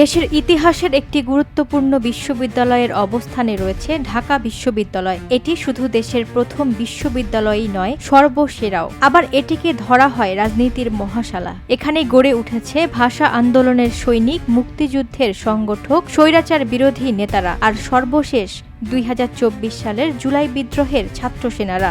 দেশের ইতিহাসের একটি গুরুত্বপূর্ণ বিশ্ববিদ্যালয়ের অবস্থানে রয়েছে ঢাকা বিশ্ববিদ্যালয়। এটি শুধু দেশের প্রথম বিশ্ববিদ্যালয়ই নয়, সর্বসেরাও। আবার এটিকে ধরা হয় রাজনীতির মহাশালা। এখানে গড়ে উঠেছে ভাষা আন্দোলনের সৈনিক, মুক্তিযুদ্ধের সংগঠক, স্বৈরাচার বিরোধী নেতারা আর সর্বশেষ দুই হাজার চব্বিশ সালের জুলাই বিদ্রোহের ছাত্র সেনারা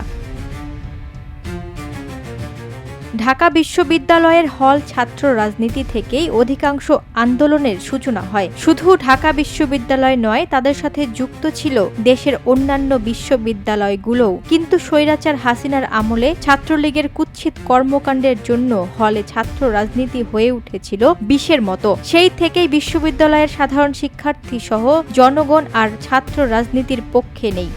ঢাকা বিশ্ববিদ্যালয়ের হল ছাত্র রাজনীতি থেকেই অধিকাংশ আন্দোলনের সূচনা হয়। শুধু ঢাকা বিশ্ববিদ্যালয় নয়, তাদের সাথে যুক্ত ছিল দেশের অন্যান্য বিশ্ববিদ্যালয়গুলোও। কিন্তু স্বৈরাচার হাসিনার আমলে ছাত্রলীগের কুৎসিত কর্মকাণ্ডের জন্য হলে ছাত্র রাজনীতি হয়ে উঠেছিল বিষের মতো। সেই থেকেই বিশ্ববিদ্যালয়ের সাধারণ শিক্ষার্থী সহ জনগণ আর ছাত্র রাজনীতির পক্ষে নেই।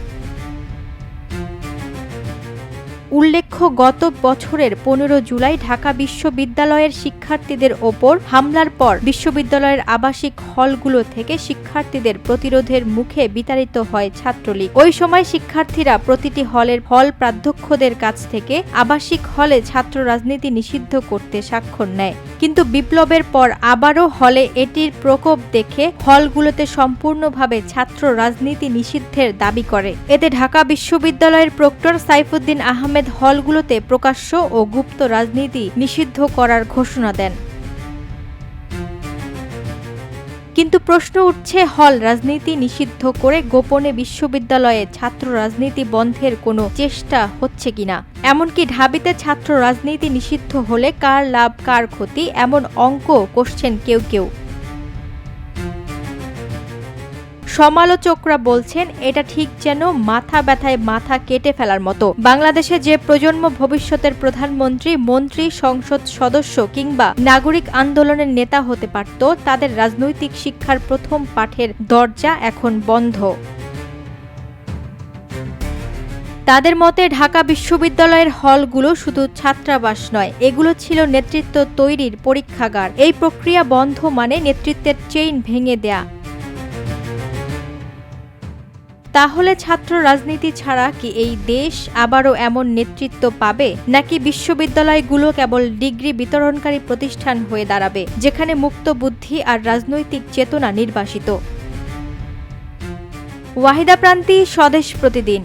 উল্লেখ্য, গত বছরের পনেরো জুলাই ঢাকা বিশ্ববিদ্যালয়ের শিক্ষার্থীদের ওপর হামলার পর বিশ্ববিদ্যালয়ের আবাসিক হলগুলো থেকে শিক্ষার্থীদের প্রতিরোধের মুখে বিতাড়িত হয় ছাত্রলীগ। ওই সময় শিক্ষার্থীরা প্রতিটি হলের হল প্রাধ্যক্ষদের কাছ থেকে আবাসিক হলে ছাত্র রাজনীতি নিষিদ্ধ করতে স্বাক্ষর নেয়। কিন্তু বিপ্লবের পর আবারও হলে এটির প্রকোপ দেখে হলগুলোতে সম্পূর্ণভাবে ছাত্র রাজনীতি নিষিদ্ধের দাবি করে। এতে ঢাকা বিশ্ববিদ্যালয়ের প্রক্টর সাইফুদ্দিন আহমেদ হলগুলোতে প্রকাশ্য ও গুপ্ত রাজনীতি নিষিদ্ধ করার ঘোষণা দেন। কিন্তু প্রশ্ন উঠছে, হল রাজনীতি নিষিদ্ধ করে গোপনে বিশ্ববিদ্যালয়ে ছাত্র রাজনীতি বন্ধের কোনো চেষ্টা হচ্ছে কিনা? এমনকি ঢাবিতে ছাত্র রাজনীতি নিষিদ্ধ হলে কার লাভ, কার ক্ষতি? এমন অঙ্ক করছেন কেউ কেউ। সমালোচকরা বলছেন, এটা ঠিক যেন মাথা ব্যথায় মাথা কেটে ফেলার মতো। বাংলাদেশে যে প্রজন্ম ভবিষ্যতের প্রধানমন্ত্রী, মন্ত্রী, সংসদ সদস্য কিংবা নাগরিক আন্দোলনের নেতা হতে পারত, তাদের রাজনৈতিক শিক্ষার প্রথম পাঠের দরজা এখন বন্ধ। তাদের মতে, ঢাকা বিশ্ববিদ্যালয়ের হলগুলো শুধু ছাত্রাবাস নয়, এগুলো ছিল নেতৃত্ব তৈরির পরীক্ষাগার। এই প্রক্রিয়া বন্ধ মানে নেতৃত্বের চেইন ভেঙে দেয়া। তাহলে ছাত্র রাজনীতি ছাড়া কি এই দেশ আবারও এমন নেতৃত্ব পাবে? নাকি বিশ্ববিদ্যালয়গুলো কেবল ডিগ্রি বিতরণকারী প্রতিষ্ঠান হয়ে দাঁড়াবে, যেখানে মুক্ত বুদ্ধি আর রাজনৈতিক চেতনা নির্বাসিত? ওয়াহিদা প্রান্তি স্বদেশ প্রতিদিন।